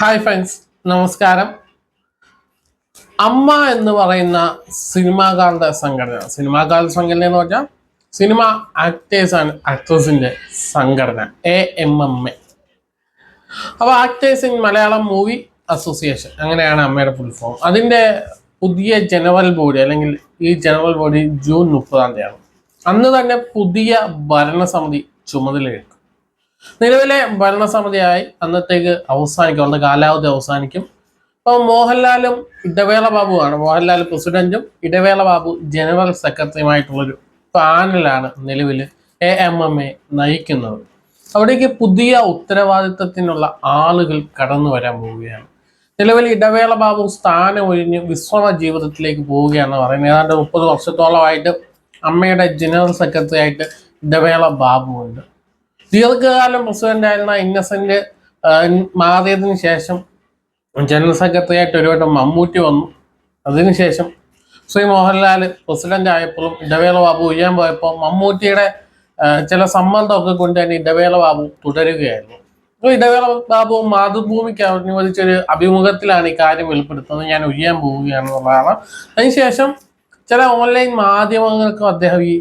Hi friends നമസ്കാരം. അമ്മ എന്ന് പറയുന്ന സിനിമാകാരുടെ സംഘടന. സിനിമാകാരുടെ സംഘടന എന്ന് പറഞ്ഞാൽ സിനിമ ആക്ടേഴ്സ് ആൻഡ് ആക്ട്രസിന്റെ സംഘടന. എ എം എം എ അപ്പോൾ actors in Malayalam movie association അങ്ങനെയാണ് അമ്മയുടെ ഫുൾ ഫോം അതിന്റെ പുതിയ ജനറൽ ബോഡി അല്ലെങ്കിൽ ഈ ജനറൽ ബോഡി ജൂൺ മുപ്പതാം തീയതിയാണ്. അന്ന് തന്നെ പുതിയ ഭരണസമിതി ചുമതലയെടുക്കും നിലവിലെ ഭരണസമിതിയായി അന്നത്തേക്ക് അവസാനിക്കും അന്ന് കാലാവധി അവസാനിക്കും. അപ്പോൾ മോഹൻലാലും ഇടവേള ബാബുവാണ് മോഹൻലാൽ പ്രസിഡന്റും ഇടവേള ബാബു ജനറൽ സെക്രട്ടറിയുമായിട്ടുള്ളൊരു പാനലാണ് നിലവിൽ എ എം എം എ നയിക്കുന്നത്. അവിടേക്ക് പുതിയ ഉത്തരവാദിത്തത്തിനുള്ള ആളുകൾ കടന്നു വരാൻ പോവുകയാണ്. നിലവിൽ ഇടവേള ബാബു സ്ഥാനം ഒഴിഞ്ഞ് വിശ്രമ ജീവിതത്തിലേക്ക് പോവുകയാണ് പറയുന്നത് ഏതാണ്ട് മുപ്പത് വർഷത്തോളമായിട്ട് അമ്മയുടെ ജനറൽ സെക്രട്ടറി ആയിട്ട് ഇടവേള ബാബു ഉണ്ട്. ദീർഘകാലം പ്രസിഡന്റ് ആയിരുന്ന ഇന്നസെന്റ് മാറിയതിനു ശേഷം ജനറൽ സെക്രട്ടറി ആയിട്ട് ഒരു വട്ടം മമ്മൂട്ടി വന്നു. അതിനുശേഷം ശ്രീ മോഹൻലാൽ പ്രസിഡന്റ് ആയപ്പോഴും ഇടവേള ബാബു ഉയ്യാൻ പോയപ്പോൾ മമ്മൂട്ടിയുടെ ചില സമ്മർദ്ദമൊക്കെ കൊണ്ട് തന്നെ ഇടവേള ബാബു തുടരുകയായിരുന്നു. അപ്പോൾ ഇടവേള ബാബു മാതൃഭൂമിക്ക് അനുവദിച്ചൊരു അഭിമുഖത്തിലാണ് ഈ കാര്യം വെളിപ്പെടുത്തുന്നത്. ഞാൻ ഉയ്യാൻ പോവുകയാണെന്നുള്ളതാണ് അതിനുശേഷം ചില ഓൺലൈൻ മാധ്യമങ്ങൾക്കും അദ്ദേഹം ഈ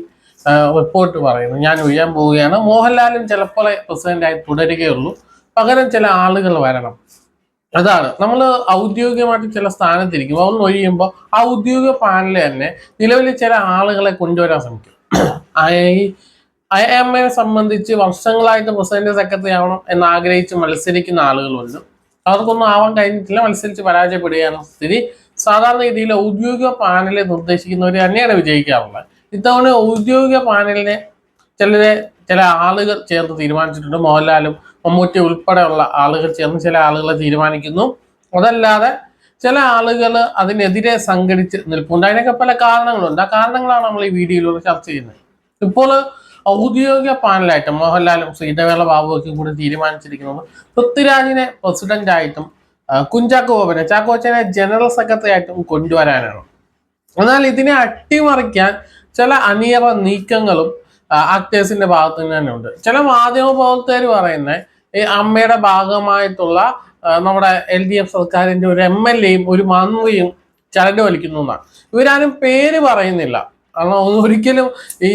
റിപ്പോർട്ട് പറയുന്നു. ഞാൻ ഒഴിയാൻ പോവുകയാണ്. മോഹൻലാലും ചിലപ്പോൾ പ്രസിഡന്റായി തുടരുകയുള്ളൂ. പകരം ചില ആളുകൾ വരണം. അതാണ്. നമ്മൾ ഔദ്യോഗികമായിട്ട് ചില സ്ഥാനത്തിരിക്കും അവർ ഒഴിയുമ്പോൾ ആ ഔദ്യോഗിക പാനലിൽ തന്നെ നിലവിൽ ചില ആളുകളെ കൊണ്ടുവരാൻ ശ്രമിക്കും. ഐ എം എ സംബന്ധിച്ച് വർഷങ്ങളായിട്ട് പ്രസിഡന്റ് സെക്രട്ടറി ആവണം എന്ന് ആഗ്രഹിച്ച് മത്സരിക്കുന്ന ആളുകളുണ്ട്. അവർക്കൊന്നും ആവാൻ കഴിഞ്ഞിട്ടില്ല. മത്സരിച്ച് പരാജയപ്പെടുകയാണ് സ്ഥിതി. സാധാരണ രീതിയിൽ ഔദ്യോഗിക പാനലിൽ നിർദ്ദേശിക്കുന്നവർ തന്നെയാണ് വിജയിക്കാറുള്ളത്. ഇത്തവണ ഔദ്യോഗിക പാനലിനെ ചിലരെ ചില ആളുകൾ ചേർന്ന് തീരുമാനിച്ചിട്ടുണ്ട്. മോഹൻലാലും മമ്മൂട്ടി ഉൾപ്പെടെയുള്ള ആളുകൾ ചേർന്ന് ചില ആളുകളെ തീരുമാനിക്കുന്നു. അതല്ലാതെ ചില ആളുകൾ അതിനെതിരെ സംഘടിച്ച് നിൽപ്പുണ്ട്. അതിനൊക്കെ പല കാരണങ്ങളുണ്ട്. ആ കാരണങ്ങളാണ് നമ്മൾ ഈ വീഡിയോയിലൂടെ ചർച്ച ചെയ്യുന്നത്. ഇപ്പോൾ ഔദ്യോഗിക പാനലായിട്ട് മോഹൻലാലും ശ്രീധവേള ബാബുവൊക്കെ കൂടി തീരുമാനിച്ചിരിക്കുന്നത് പൃഥ്വിരാജിനെ പ്രസിഡന്റായിട്ടും കുഞ്ചാക്കോ ബോബനെ ചാക്കോച്ചനെ ജനറൽ സെക്രട്ടറി ആയിട്ടും കൊണ്ടുവരാനാണ്. എന്നാൽ ഇതിനെ അട്ടിമറിക്കാൻ ചില അനിയറ നീക്കങ്ങളും ആക്ടേഴ്സിന്റെ ഭാഗത്ത് തന്നെ ഉണ്ട്. ചില മാധ്യമ പ്രവർത്തകർ പറയുന്നത് ഈ അമ്മയുടെ ഭാഗമായിട്ടുള്ള നമ്മുടെ എൽ ഡി എഫ് സർക്കാരിന്റെ ഒരു എം എൽ എയും ഒരു മന്ത്രിയും ചരട് വലിക്കുന്നു എന്നാണ്. ഇവരാരും പേര് പറയുന്നില്ല. കാരണം ഒരിക്കലും ഈ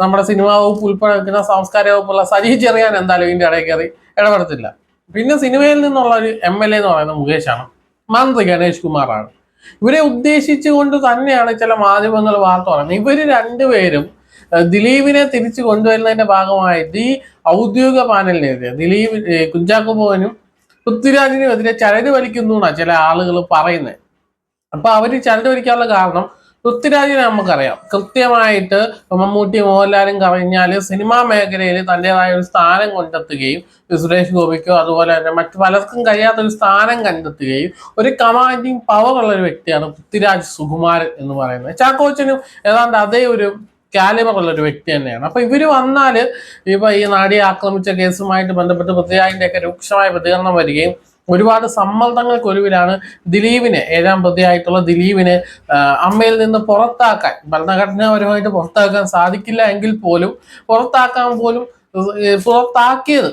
നമ്മുടെ സിനിമാ വകുപ്പ് ഉൾപ്പെടെ വെക്കുന്ന സാംസ്കാരിക വകുപ്പുള്ള സജി ചെറിയാൻ എന്തായാലും ഇതിന്റെ ഇടയിൽ കയറി ഇടപെടത്തില്ല. പിന്നെ സിനിമയിൽ നിന്നുള്ള ഒരു എം എൽ എ എന്ന് പറയുന്നത് മുകേഷാണ്. മന്ത്രി ഗണേഷ് കുമാറാണ്. ഇവരെ ഉദ്ദേശിച്ചുകൊണ്ട് തന്നെയാണ് ചില മാധ്യമങ്ങൾ വാർത്ത പറയുന്നത്. ഇവർ രണ്ടുപേരും ദിലീപിനെ തിരിച്ചു കൊണ്ടുവരുന്നതിന്റെ ഭാഗമായിട്ട് ഈ ഔദ്യോഗിക പാനലിനെതിരെ ദിലീപ് കുഞ്ചാക്കുമോനും പൃഥ്വിരാജിനും എതിരെ ചരട് വലിക്കുന്നു ചില ആളുകൾ പറയുന്നത്. അപ്പൊ അവർ ചരട് വലിക്കാനുള്ള കാരണം പൃഥ്വിരാജിനെ നമുക്കറിയാം. കൃത്യമായിട്ട് മമ്മൂട്ടി മോഹൻലാലും കഴിഞ്ഞാൽ സിനിമാ മേഖലയിൽ തന്റെതായ ഒരു സ്ഥാനം കണ്ടെത്തുകയും സുരേഷ് ഗോപിക്കോ അതുപോലെ തന്നെ മറ്റു പലർക്കും കഴിയാത്തൊരു സ്ഥാനം കണ്ടെത്തുകയും ഒരു കമാൻഡിങ് പവർ ഉള്ള ഒരു വ്യക്തിയാണ് പൃഥ്വിരാജ് സുകുമാരൻ എന്ന് പറയുന്നത്. ചാക്കോച്ചനും ഏതാണ്ട് അതേ ഒരു കാലിബർ ഉള്ള ഒരു വ്യക്തി തന്നെയാണ്. അപ്പൊ ഇവർ വന്നാൽ ഇപ്പൊ ഈ നാടിയെ ആക്രമിച്ച കേസുമായിട്ട് ബന്ധപ്പെട്ട് പൃഥ്വിരാജിന്റെ ഒക്കെ രൂക്ഷമായ പ്രതികരണം വരികയും ഒരുപാട് സമ്മർദ്ദങ്ങൾക്ക് ഒരുവിലാണ് ദിലീപിനെ ഏഴാം പ്രതിയായിട്ടുള്ള ദിലീപിനെ അമ്മയിൽ നിന്ന് പുറത്താക്കാൻ ഭരണഘടനാപരമായിട്ട് പുറത്താക്കാൻ സാധിക്കില്ല എങ്കിൽ പോലും പുറത്താക്കാൻ പോലും പുറത്താക്കിയത്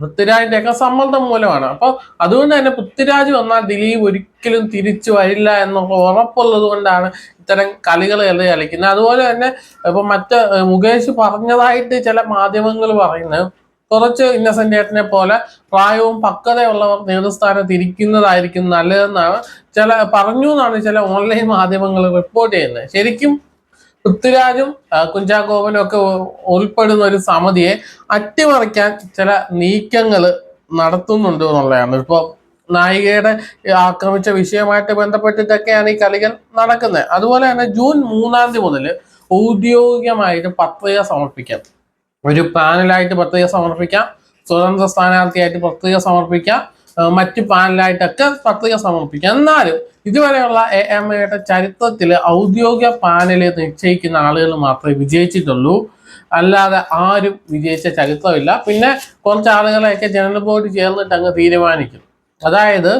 പൃഥ്വിരാജിന്റെ ഒക്കെ സമ്മർദ്ദം മൂലമാണ്. അപ്പോൾ അതുകൊണ്ട് തന്നെ പൃഥ്വിരാജ് വന്നാൽ ദിലീപ് ഒരിക്കലും തിരിച്ചു വരില്ല എന്നുള്ള ഉറപ്പുള്ളത് കൊണ്ടാണ് ഇത്തരം കളികൾ കളി കളിക്കുന്നത്. അതുപോലെ തന്നെ ഇപ്പൊ മറ്റ് മുകേഷ് പറഞ്ഞതായിട്ട് ചില മാധ്യമങ്ങൾ പറയുന്നത് കുറച്ച് ഇന്നസെന്റ് ഏട്ടനെ പോലെ പ്രായവും പക്വതയുള്ളവർ നേതൃസ്ഥാനത്ത് ഇരിക്കുന്നതായിരിക്കും നല്ലതെന്നാണ് ചില പറഞ്ഞു എന്നാണ് ചില ഓൺലൈൻ മാധ്യമങ്ങൾ റിപ്പോർട്ട് ചെയ്യുന്നത്. ശരിക്കും പൃഥ്വിരാജും കുഞ്ചാക്കോപനും ഒക്കെ ഉൾപ്പെടുന്ന ഒരു സമിതിയെ അട്ടിമറിക്കാൻ ചില നീക്കങ്ങൾ നടത്തുന്നുണ്ട് എന്നുള്ളതാണ്. ഇപ്പോൾ നായികയുടെ ആക്രമിച്ച വിഷയമായിട്ട് ബന്ധപ്പെട്ടിട്ടൊക്കെയാണ് ഈ കളികൾ നടക്കുന്നത്. അതുപോലെ തന്നെ ജൂൺ മൂന്നാം തീയതി മുതൽ ഔദ്യോഗികമായിട്ട് പത്രിക സമർപ്പിക്കാം. ഒരു പാനലായിട്ട് പത്രിക സമർപ്പിക്കാം. സ്വതന്ത്ര സ്ഥാനാർത്ഥിയായിട്ട് പത്രിക സമർപ്പിക്കാം. മറ്റു പാനലായിട്ടൊക്കെ പത്രിക സമർപ്പിക്കാം. എന്നാലും ഇതുവരെയുള്ള എ എം എയുടെ ചരിത്രത്തിൽ ഔദ്യോഗിക പാനൽ നിശ്ചയിക്കുന്ന ആളുകൾ മാത്രമേ വിജയിച്ചിട്ടുള്ളൂ. അല്ലാതെ ആരും വിജയിച്ച ചരിത്രമില്ല. പിന്നെ കുറച്ച് ആളുകളെയൊക്കെ ജനറൽ ബോർഡ് ചേർന്നിട്ട് അങ്ങ് തീരുമാനിക്കും അതായത്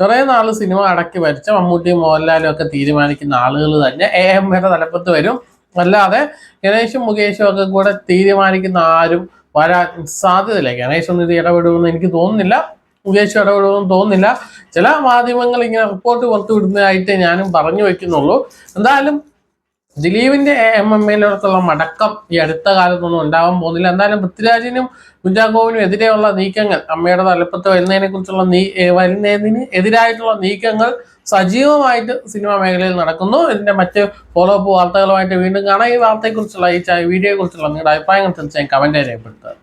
കുറെ നാൾ സിനിമ അടക്കി വരച്ച മമ്മൂട്ടിയും മോഹൻലാലും ഒക്കെ തീരുമാനിക്കുന്ന ആളുകൾ തന്നെ എ എം എയുടെ തലപ്പത്ത് വരും. അല്ലാതെ ഗണേഷും മുകേഷും ഒക്കെ കൂടെ തീരുമാനിക്കുന്ന ആരും വരാൻ സാധ്യതയില്ല. ഗണേഷ് ഒന്നും ഇത് ഇടപെടുമെന്ന് എനിക്ക് തോന്നുന്നില്ല. മുകേഷ് ഇടപെടുമെന്ന് തോന്നുന്നില്ല. ചില മാധ്യമങ്ങൾ ഇങ്ങനെ റിപ്പോർട്ട് പുറത്തുവിടുന്നതായിട്ട് ഞാനും പറഞ്ഞു വെക്കുന്നുള്ളൂ. എന്തായാലും ദിലീപിന്റെ എം എം എയിലോടത്തുള്ള മടക്കം ഈ അടുത്ത കാലത്തൊന്നും ഉണ്ടാവാൻ പോകുന്നില്ല. എന്തായാലും പൃഥ്വിരാജിനും കുഞ്ചാക്കോവിനും എതിരെയുള്ള നീക്കങ്ങൾ അമ്മയുടെ തലപ്പത്ത് വരുന്നതിനെ കുറിച്ചുള്ള നീ വരുന്നതിന് എതിരായിട്ടുള്ള നീക്കങ്ങൾ സജീവമായിട്ട് സിനിമാ മേഖലയിൽ നടക്കുന്നു. ഇതിന്റെ മറ്റ് ഫോളോ അപ്പ് വാർത്തകളുമായിട്ട് വീണ്ടും കാണാം. ഈ വാർത്തയെക്കുറിച്ചുള്ള ഈ വീഡിയോയെക്കുറിച്ചുള്ള നിങ്ങളുടെ അഭിപ്രായങ്ങൾ തീർച്ചയായും കമന്റ് രേഖപ്പെടുത്തുക.